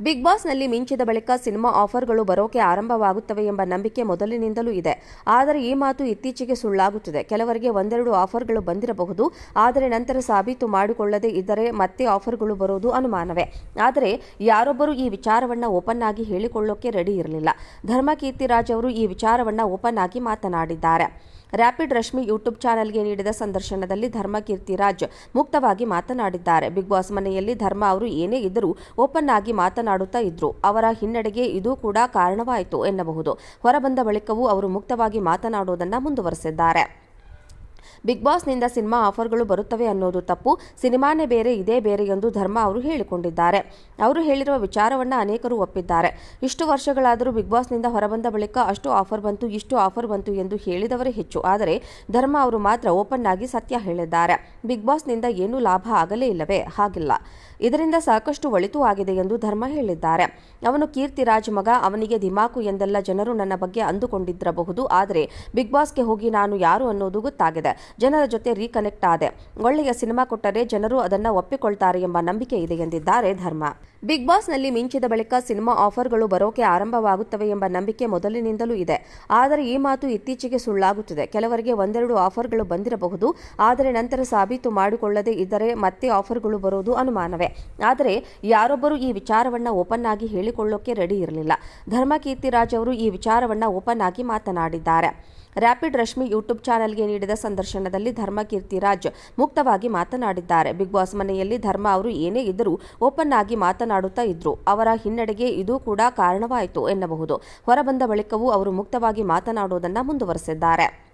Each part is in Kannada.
ಬಿಗ್ ಬಾಸ್ನಲ್ಲಿ ಮಿಂಚಿದ ಬಳಿಕ ಸಿನಿಮಾ ಆಫರ್ಗಳು ಬರೋಕೆ ಆರಂಭವಾಗುತ್ತವೆ ಎಂಬ ನಂಬಿಕೆ ಮೊದಲಿನಿಂದಲೂ ಇದೆ. ಆದರೆ ಈ ಮಾತು ಇತ್ತೀಚೆಗೆ ಸುಳ್ಳಾಗುತ್ತಿದೆ. ಕೆಲವರಿಗೆ ಒಂದೆರಡು ಆಫರ್ಗಳು ಬಂದಿರಬಹುದು. ಆದರೆ ನಂತರ ಸಾಬೀತು ಮಾಡಿಕೊಳ್ಳದೆ ಇದ್ದರೆ ಮತ್ತೆ ಆಫರ್ಗಳು ಬರೋದು ಅನುಮಾನವೇ? ಆದರೆ ಯಾರೊಬ್ಬರು ಈ ವಿಚಾರವನ್ನ ಓಪನ್ ಆಗಿ ಹೇಳಿಕೊಳ್ಳೋಕೆ ರೆಡಿ ಇರಲಿಲ್ಲ. ಧರ್ಮಕೀರ್ತಿ ರಾಜ್ ಅವರು ಈ ವಿಚಾರವನ್ನ ಓಪನ್ ಆಗಿ ಮಾತನಾಡಿದ್ದಾರೆ. ರ್ಯಾಪಿಡ್ ರಶ್ಮಿ ಯೂಟ್ಯೂಬ್ ಚಾನೆಲ್ಗೆ ನೀಡಿದ ಸಂದರ್ಶನದಲ್ಲಿ ಧರ್ಮಕೀರ್ತಿ ರಾಜ್ ಮುಕ್ತವಾಗಿ ಮಾತನಾಡಿದ್ದಾರೆ. ಬಿಗ್ ಬಾಸ್ ಮನೆಯಲ್ಲಿ ಧರ್ಮ ಅವರು ಏನೇ ಇದ್ದರೂ ಓಪನ್ ಆಗಿ ಮಾತನಾಡುತ್ತಾ ಇದ್ರು. ಅವರ ಹಿನ್ನಡೆಗೆ ಇದು ಕೂಡ ಕಾರಣವಾಯಿತು ಎನ್ನಬಹುದು. ಹೊರಬಂದ ಬಳಿಕವೂ ಅವರು ಮುಕ್ತವಾಗಿ ಮಾತನಾಡುವುದನ್ನು ಮುಂದುವರೆಸಿದ್ದಾರೆ. ಬಿಗ್ ಬಾಸ್ನಿಂದ ಸಿನಿಮಾ ಆಫರ್ಗಳು ಬರುತ್ತವೆ ಅನ್ನೋದು ತಪ್ಪು. ಸಿನಿಮಾನೇ ಬೇರೆ, ಇದೇ ಬೇರೆ ಎಂದು ಧರ್ಮ ಅವರು ಹೇಳಿಕೊಂಡಿದ್ದಾರೆ. ಅವರು ಹೇಳಿರುವ ವಿಚಾರವನ್ನ ಅನೇಕರು ಒಪ್ಪಿದ್ದಾರೆ. ಇಷ್ಟು ವರ್ಷಗಳಾದರೂ ಬಿಗ್ ಬಾಸ್ನಿಂದ ಹೊರಬಂದ ಬಳಿಕ ಅಷ್ಟು ಆಫರ್ ಬಂತು, ಇಷ್ಟು ಆಫರ್ ಬಂತು ಎಂದು ಹೇಳಿದವರೇ ಹೆಚ್ಚು. ಆದರೆ ಧರ್ಮ ಅವರು ಮಾತ್ರ ಓಪನ್ ಆಗಿ ಸತ್ಯ ಹೇಳಿದ್ದಾರೆ. ಬಿಗ್ ಬಾಸ್ನಿಂದ ಏನೂ ಲಾಭ ಆಗಲೇ ಇಲ್ಲವೇ? ಹಾಗಿಲ್ಲ. ಇದರಿಂದ ಸಾಕಷ್ಟು ಒಳಿತು ಆಗಿದೆ ಎಂದು ಧರ್ಮ ಹೇಳಿದ್ದಾರೆ. ಅವನು ಕೀರ್ತಿರಾಜ್ ಮಗ, ಅವನಿಗೆ ಧಿಮಾಕು ಎಂದೆಲ್ಲ ಜನರು ನನ್ನ ಬಗ್ಗೆ ಅಂದುಕೊಂಡಿದ್ದಿರಬಹುದು. ಆದರೆ ಬಿಗ್ ಬಾಸ್ಗೆ ಹೋಗಿ ನಾನು ಯಾರು ಅನ್ನೋದು ಗೊತ್ತಾಗಿದೆ. ಜನರ ಜೊತೆ ರೀಕನೆಕ್ಟ್ ಆದೆ. ಒಳ್ಳೆಯ ಸಿನಿಮಾ ಕೊಟ್ಟರೆ ಜನರು ಅದನ್ನು ಒಪ್ಪಿಕೊಳ್ತಾರೆ ಎಂಬ ನಂಬಿಕೆ ಇದೆ ಎಂದಿದ್ದಾರೆ ಧರ್ಮ. ಬಿಗ್ ಬಾಸ್ನಲ್ಲಿ ಮಿಂಚಿದ ಬಳಿಕ ಸಿನಿಮಾ ಆಫರ್ಗಳು ಬರೋಕೆ ಆರಂಭವಾಗುತ್ತವೆ ಎಂಬ ನಂಬಿಕೆ ಮೊದಲಿನಿಂದಲೂ ಇದೆ. ಆದರೆ ಈ ಮಾತು ಇತ್ತೀಚೆಗೆ ಸುಳ್ಳಾಗುತ್ತಿದೆ. ಕೆಲವರಿಗೆ ಒಂದೆರಡು ಆಫರ್ಗಳು ಬಂದಿರಬಹುದು. ಆದರೆ ನಂತರ ಸಾಬೀತು ಮಾಡಿಕೊಳ್ಳದೇ ಇದ್ದರೆ ಮತ್ತೆ ಆಫರ್ಗಳು ಬರೋದು ಅನುಮಾನವೇ? ಆದರೆ ಯಾರೊಬ್ಬರು ಈ ವಿಚಾರವನ್ನ ಓಪನ್ ಆಗಿ ಹೇಳಿಕೊಳ್ಳೋಕೆ ರೆಡಿ ಇರಲಿಲ್ಲ. ಧರ್ಮಕೀರ್ತಿ ರಾಜ್ ಅವರು ಈ ವಿಚಾರವನ್ನ ಓಪನ್ ಆಗಿ ಮಾತನಾಡಿದ್ದಾರೆ. ರ್ಯಾಪಿಡ್ ರಶ್ಮಿ ಯೂಟ್ಯೂಬ್ ಚಾನೆಲ್ಗೆ ನೀಡಿದ ಸಂದರ್ಶನದಲ್ಲಿ ಧರ್ಮಕೀರ್ತಿ ರಾಜ್ ಮುಕ್ತವಾಗಿ ಮಾತನಾಡಿದ್ದಾರೆ. ಬಿಗ್ ಬಾಸ್ ಮನೆಯಲ್ಲಿ ಧರ್ಮ ಅವರು ಏನೇ ಇದ್ದರೂ ಓಪನ್ ಆಗಿ ಮಾತನಾಡುತ್ತಾ ಇದ್ರು. ಅವರ ಹಿನ್ನಡೆಗೆ ಇದು ಕೂಡ ಕಾರಣವಾಯಿತು ಎನ್ನಬಹುದು. ಹೊರಬಂದ ಬಳಿಕವೂ ಅವರು ಮುಕ್ತವಾಗಿ ಮಾತನಾಡುವುದನ್ನು ಮುಂದುವರೆಸಿದ್ದಾರೆ.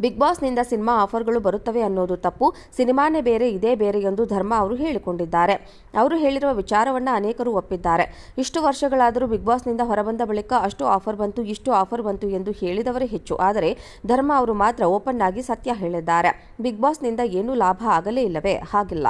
ಬಿಗ್ ಬಾಸ್ನಿಂದ ಸಿನಿಮಾ ಆಫರ್ಗಳು ಬರುತ್ತವೆ ಅನ್ನೋದು ತಪ್ಪು. ಸಿನಿಮಾನೇ ಬೇರೆ, ಇದೇ ಬೇರೆ ಎಂದು ಧರ್ಮ ಅವರು ಹೇಳಿಕೊಂಡಿದ್ದಾರೆ. ಅವರು ಹೇಳಿರುವ ವಿಚಾರವನ್ನು ಅನೇಕರು ಒಪ್ಪಿದ್ದಾರೆ. ಇಷ್ಟು ವರ್ಷಗಳಾದರೂ ಬಿಗ್ ಬಾಸ್ನಿಂದ ಹೊರಬಂದ ಬಳಿಕ ಅಷ್ಟು ಆಫರ್ ಬಂತು, ಇಷ್ಟು ಆಫರ್ ಬಂತು ಎಂದು ಹೇಳಿದವರೇ ಹೆಚ್ಚು. ಆದರೆ ಧರ್ಮ ಅವರು ಮಾತ್ರ ಓಪನ್ ಆಗಿ ಸತ್ಯ ಹೇಳಿದ್ದಾರೆ. ಬಿಗ್ ಬಾಸ್ನಿಂದ ಏನೂ ಲಾಭ ಆಗಲೇ ಇಲ್ಲವೇ? ಹಾಗಿಲ್ಲ.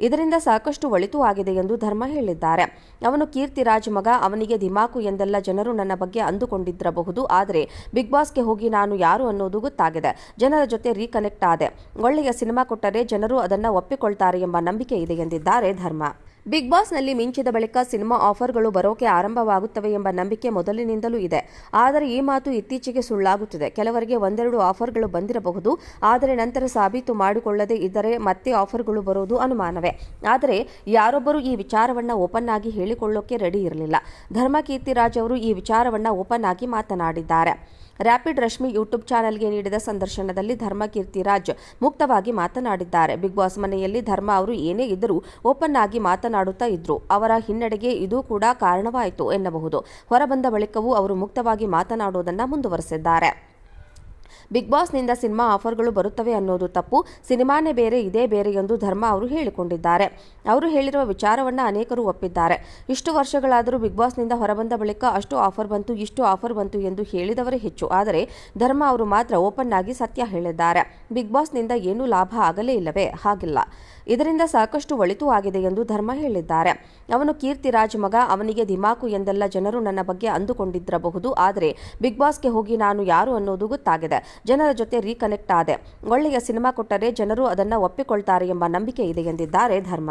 ಇದರಿಂದ ಸಾಕಷ್ಟು ಒಳಿತು ಆಗಿದೆ ಎಂದು ಧರ್ಮ ಹೇಳಿದ್ದಾರೆ. ಅವನು ಕೀರ್ತಿರಾಜ್ ಮಗ, ಅವನಿಗೆ ದಿಮಾಕು ಎಂದೆಲ್ಲ ಜನರು ನನ್ನ ಬಗ್ಗೆ ಅಂದುಕೊಂಡಿದ್ದಿರಬಹುದು. ಆದರೆ ಬಿಗ್ ಬಾಸ್ಗೆ ಹೋಗಿ ನಾನು ಯಾರು ಅನ್ನೋದು ಗೊತ್ತಾಗಿದೆ. ಜನರ ಜೊತೆ ರೀಕನೆಕ್ಟ್ ಆದೆ. ಒಳ್ಳೆಯ ಸಿನಿಮಾ ಕೊಟ್ಟರೆ ಜನರು ಅದನ್ನು ಒಪ್ಪಿಕೊಳ್ತಾರೆ ಎಂಬ ನಂಬಿಕೆ ಇದೆ ಎಂದಿದ್ದಾರೆ ಧರ್ಮ. ಬಿಗ್ ಬಾಸ್ನಲ್ಲಿ ಮಿಂಚಿದ ಬಳಿಕ ಸಿನಿಮಾ ಆಫರ್ಗಳು ಬರೋಕೆ ಆರಂಭವಾಗುತ್ತವೆ ಎಂಬ ನಂಬಿಕೆ ಮೊದಲಿನಿಂದಲೂ ಇದೆ. ಆದರೆ ಈ ಮಾತು ಇತ್ತೀಚೆಗೆ ಸುಳ್ಳಾಗುತ್ತಿದೆ. ಕೆಲವರಿಗೆ ಒಂದೆರಡು ಆಫರ್ಗಳು ಬಂದಿರಬಹುದು. ಆದರೆ ನಂತರ ಸಾಬೀತು ಮಾಡಿಕೊಳ್ಳದೇ ಇದ್ದರೆ ಮತ್ತೆ ಆಫರ್ಗಳು ಬರೋದು ಅನುಮಾನವೇ. ಆದರೆ ಯಾರೊಬ್ಬರು ಈ ವಿಚಾರವನ್ನ ಓಪನ್ ಆಗಿ ಹೇಳಿಕೊಳ್ಳೋಕೆ ರೆಡಿ ಇರಲಿಲ್ಲ. ಧರ್ಮ ಕೀರ್ತಿರಾಜ್ ಅವರು ಈ ವಿಚಾರವನ್ನ ಓಪನ್ ಆಗಿ ಮಾತನಾಡಿದ್ದಾರೆ. ರ್ಯಾಪಿಡ್ ರಶ್ಮಿ ಯೂಟ್ಯೂಬ್ ಚಾನೆಲ್ಗೆ ನೀಡಿದ ಸಂದರ್ಶನದಲ್ಲಿ ಧರ್ಮ ಕೀರ್ತಿರಾಜ್ ಮುಕ್ತವಾಗಿ ಮಾತನಾಡಿದ್ದಾರೆ. ಬಿಗ್ ಬಾಸ್ ಮನೆಯಲ್ಲಿ ಧರ್ಮ ಅವರು ಏನೇ ಇದ್ದರೂ ಓಪನ್ ಆಗಿ ಮಾತನಾಡುತ್ತಾ ಇದ್ರು. ಅವರ ಹಿನ್ನಡೆಗೆ ಇದು ಕೂಡ ಕಾರಣವಾಯಿತು ಎನ್ನಬಹುದು. ಹೊರಬಂದ ಬಳಿಕವೂ ಅವರು ಮುಕ್ತವಾಗಿ ಮಾತನಾಡುವುದನ್ನು ಮುಂದುವರೆಸಿದ್ದಾರೆ. ಬಿಗ್ ಬಾಸ್ನಿಂದ ಸಿನಿಮಾ ಆಫರ್ಗಳು ಬರುತ್ತವೆ ಅನ್ನೋದು ತಪ್ಪು. ಸಿನಿಮಾನೇ ಬೇರೆ, ಇದೇ ಬೇರೆ ಎಂದು ಧರ್ಮ ಅವರು ಹೇಳಿಕೊಂಡಿದ್ದಾರೆ. ಅವರು ಹೇಳಿರುವ ವಿಚಾರವನ್ನ ಅನೇಕರು ಒಪ್ಪಿದ್ದಾರೆ. ಇಷ್ಟು ವರ್ಷಗಳಾದರೂ ಬಿಗ್ ಬಾಸ್ನಿಂದ ಹೊರಬಂದ ಬಳಿಕ ಅಷ್ಟು ಆಫರ್ ಬಂತು, ಇಷ್ಟು ಆಫರ್ ಬಂತು ಎಂದು ಹೇಳಿದವರೇ ಹೆಚ್ಚು. ಆದರೆ ಧರ್ಮ ಅವರು ಮಾತ್ರ ಓಪನ್ ಆಗಿ ಸತ್ಯ ಹೇಳಿದ್ದಾರೆ. ಬಿಗ್ ಬಾಸ್ನಿಂದ ಏನೂ ಲಾಭ ಆಗಲೇ ಇಲ್ಲವೇ? ಹಾಗಿಲ್ಲ. ಇದರಿಂದ ಸಾಕಷ್ಟು ಒಳಿತು ಆಗಿದೆ ಎಂದು ಧರ್ಮ ಹೇಳಿದ್ದಾರೆ. ಅವನು ಕೀರ್ತಿರಾಜ್ ಮಗ, ಅವನಿಗೆ ದಿಮಾಕು ಎಂದೆಲ್ಲ ಜನರು ನನ್ನ ಬಗ್ಗೆ ಅಂದುಕೊಂಡಿದ್ದಿರಬಹುದು. ಆದರೆ ಬಿಗ್ ಬಾಸ್ಗೆ ಹೋಗಿ ನಾನು ಯಾರು ಅನ್ನೋದು ಗೊತ್ತಾಗಿದೆ. ಜನರ ಜೊತೆ ರೀಕನೆಕ್ಟ್ ಆದೆ. ಒಳ್ಳೆಯ ಸಿನಿಮಾ ಕೊಟ್ಟರೆ ಜನರು ಅದನ್ನ ಒಪ್ಪಿಕೊಳ್ತಾರೆ ಎಂಬ ನಂಬಿಕೆ ಇದೆ ಎಂದಿದ್ದಾರೆ ಧರ್ಮ.